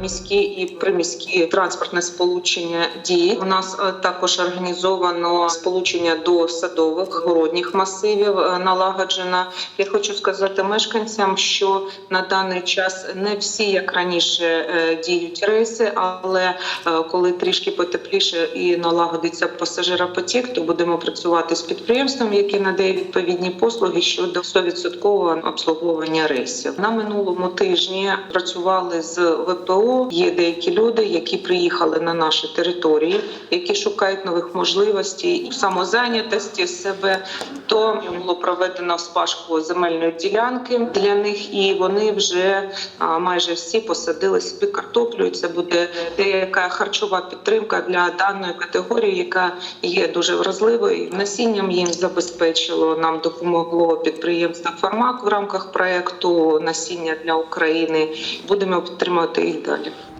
міські і приміські транспортне сполучення діє. У нас е, також організовано сполучення до садових городніх масивів е, налагоджено. Я хочу сказати мешканцям, що на даний час не всі, як раніше, е, діють рейси, але коли трішки потепліше і налагодиться пасажиропотік, то будемо працювати з підприємством, яке надає відповідні послуги щодо 100% обслуговування рейсів. На минулому тижні працювали з ВПО. Є деякі люди, які приїхали на наші території, які шукають нових можливостей самозайнятості себе. То було проведено вспашку земельної ділянки для них, і вони вже майже всі посадили собі картоплю. І Це буде деяка харчова підтримка для даної категорії, яка є дуже вразливою. Насінням їм забезпечило нам допомогло підприємство Фармак в рамках проекту насіння для України. Будемо підтримувати їх далі. narrative